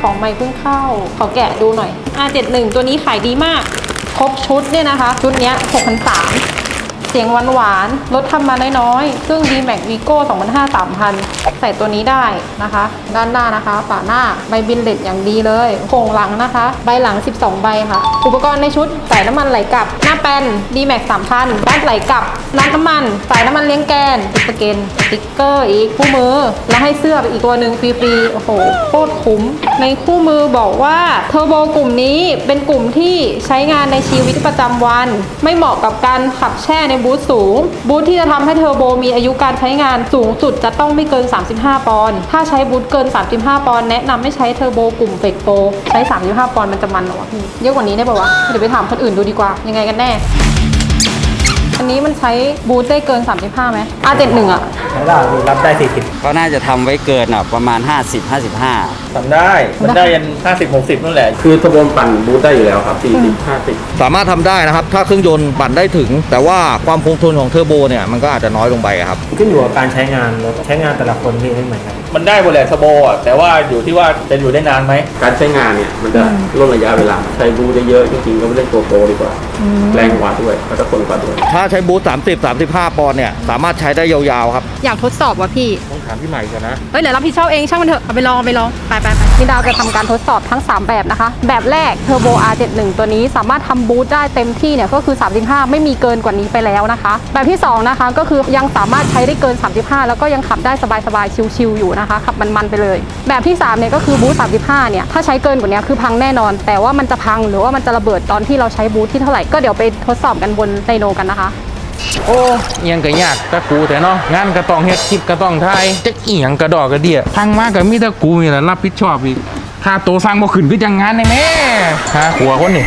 ของใหม่เพิ่งเข้า ขอแกะดูหน่อย R71 ตัวนี้ขายดีมาก ครบชุดเนี่ยนะคะ ชุดเนี้ย6,300 เสียงหวานหวานรถทำมาน้อยๆซึ่ง D-Max Vigo 2,500 3,000 ใส่ตัวนี้ได้นะคะ ด้านหน้านะคะ ฝาหน้าใบบินเลตอย่างดีเลยโครงหลังนะคะ ใบหลัง 12 ใบค่ะ อุปกรณ์ในชุดใส่น้ำมันไหลกลับ หน้าแป้น D-Max 3,000ด้านไหลกลับ น้ำน้ำมันใส่น้ำมันเลี้ยงแกนติสเกนสติ๊กเกอร์อีกคู่มือ แล้วให้เสื้อไปอีกตัวหนึ่งฟรีๆโอ้โหโคตรคุ้ม ในคู่มือบอกว่าเทอร์โบกลุ่มนี้เป็นกลุ่มที่ใช้งานในชีวิตประจำวัน ไม่เหมาะกับการขับแช่ในบูทสูง บูทที่จะทำให้เทอร์โบมีอายุการใช้งานสูงสุดจะต้องไม่เกิน 35 ปอนด์ถ้าใช้บูทเกิน 35 ปอนด์แนะนำให้ใช้เทอร์โบกลุ่มเฟกโปใช้ 35 ปอนด์มันจะมันหรอวะพี่เยอะกว่านี้ได้ป่าวะเดี๋ยวไปถามคนอื่นดูดีกว่ายังไงกันแน่ นนี้มันใช้บูธได้เกิน 35ไหม R71 อะไม่ได้รับได้ 40ก็น่าจะทำไว้เกินอะประมาณ 50 55 ทำได้ มันได้ยัน 50 60นู่นแหละ คือทบนปั่นบูทได้อยู่แล้วครับ40 50 สามารถทำได้นะครับ ถ้าเครื่องยนต์ปั่นได้ถึง แต่ว่าความคงทนของเทอร์โบเนี่ยมันก็อาจจะน้อยลงไปอะครับ ขึ้นอยู่กับการใช้งานรถใช้งานแต่ละคนที่ไม่เหมือนกัน มันได้หมดแหละสโบอะแต่ว่าอยู่ที่ว่าจะอยู่ได้นานไหม การใช้งานเนี่ยมันจะลดระยะเวลา ใช้บูทได้เยอะจริงๆก็ไม่เล่นตัวโปรดีกว่า แรงกว่าด้วยแล้วก็ทนกว่าด้วย ถ้าใช้บูท30 35 ปอนด์เนี่ยสามารถใช้ได้ยาวๆครับ อยากทดสอบว่ะพี่ ต้องถามพี่ใหม่ก่อนนะ เฮ้ยเดี๋ยวรับผิดชอบเองช่างมันเถอะเอาไปลองเอาไปลองไปไปไปนี่ดาวจะทำการทดสอบทั้ง 3 แบบนะคะ แบบแรก Turbo R71 ตัวนี้สามารถทำบูทได้เต็มที่เนี่ยก็คือ 35 ไม่มีเกินกว่านี้ไปแล้วนะคะ แบบที่ 2 นะคะก็คือยังสามารถใช้ได้เกิน 35 แล้วก็ยังขับได้สบายๆชิลๆอยู่นะคะขับมันๆไปเลย แบบที่3เนี่ยก็คือบูท35 เนี่ยถ้าใช้เกินกว่านี้คือพังแน่นอน แต่ว่ามันจะพังหรือว่ามันจะระเบิดตอนที่เราใช้บูทที่เท่าไหร่ก็เดี๋ยวไปทดสอบกันบนไดโนกันนะคะ โอ้ยังก็ยากตะกูแต่เนาะงานก็ต้องเฮ็ดคลิปก็ต้องถ่ายจะเอียงกระดอกกระเดียทางมาก็มีตะกูนี่แหละรับผิดชอบอีกค่าโตสร้างบ่ขึ้นคือจังงานในแม่หาหัวคนนี่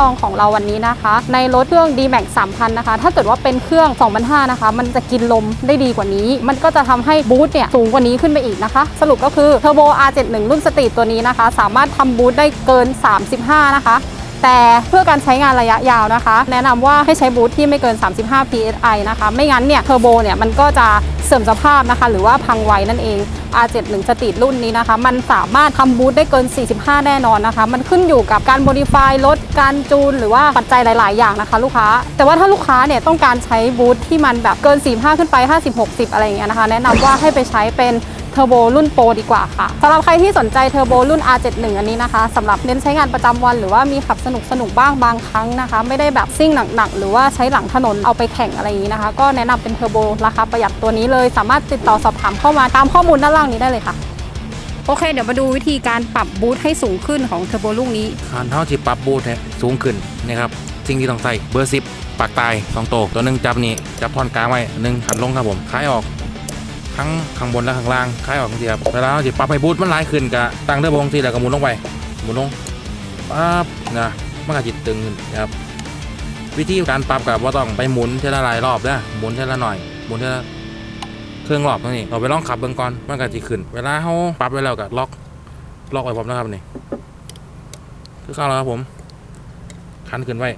ลองของเราวันนี้นะคะ ในรถเครื่อง D-Max 3000 นะคะ ถ้าเกิดว่าเป็นเครื่อง2005นะคะ มันจะกินลมได้ดีกว่านี้ มันก็จะทำให้บูทเนี่ยสูงกว่านี้ขึ้นไปอีกนะคะ สรุปก็คือ Turbo R71 รุ่นสตรีทตัวนี้นะคะ สามารถทำบูทได้เกิน 35 นะคะ แต่เพื่อการใช้งานระยะยาวนะคะ แนะนำว่าให้ใช้บูทที่ไม่เกิน 35 psi นะคะ ไม่งั้นเนี่ยเทอร์โบเนี่ยมันก็จะเสื่อมสภาพนะคะ หรือว่าพังไวนั่นเอง R71 สตรีทรุ่นนี้นะคะ มันสามารถทำบูทได้เกิน 45 แน่นอนนะคะ มันขึ้นอยู่กับการโมดิฟายรถการจูน หรือว่าปัจจัยหลาย ๆ อย่างนะคะ ลูกค้า แต่ว่าถ้าลูกค้าเนี่ยต้องการใช้บูทที่มันแบบเกิน 45 ขึ้นไป 50 60 อะไรอย่างเงี้ยนะคะ แนะนำว่าให้ไปใช้เป็น เทอร์โบรุ่นโปรดีกว่าค่ะสำหรับใครที่สนใจเทอร์โบรุ่น R71 อันนี้นะคะสำหรับเน้นใช้งานประจำวันหรือว่ามีขับสนุกสนุกๆบ้างบางครั้งนะคะ ไม่ได้แบบซิ่งหนักๆ หรือว่าใช้หลังถนนเอาไปแข่งอะไรอย่างนี้นะคะ ก็แนะนำเป็นเทอร์โบราคาประหยัดตัวนี้เลย สามารถติดต่อสอบถามเข้ามาตามข้อมูลด้านล่างนี้ได้เลยค่ะโอเค เดี๋ยวมาดูวิธีการปรับบูทให้สูงขึ้นของเทอร์โบลูกนี้คันเท่าที่ปรับบูทเนี่ยสูงขึ้นนะครับสิ่งที่ต้องใส่เบอร์ 10ปากตายสองโตวตัวหนึงจับนี่จับท่อนกลางไว้หนึ่งขันลงครับผมคล้ายออก ทั้งข้างบนและข้างล่างคล้ายออกทีเดียวเวลาเราจะปรับให้บูทมันหลายขึ้นก็ตั้งเด้อบงที่แล้วก็หมุนลงไปหมุนลงปั๊บนะมันก็จิตตึงขึ้นครับวิธีการปรับกับว่าต้องไปหมุนเท่าละหลายรอบนะหมุนเท่าละหน่อยหมุนเท่าละเครื่องรอบนั่นนี่เราไปลองขับเบิ่งก่อนมันก็จะขึ้น เวลาเขาปรับไว้แล้วก็ล็อกล็อกไว้ผมนะครับนี่คือเข้าแล้วครับผมคันขึ้นไว้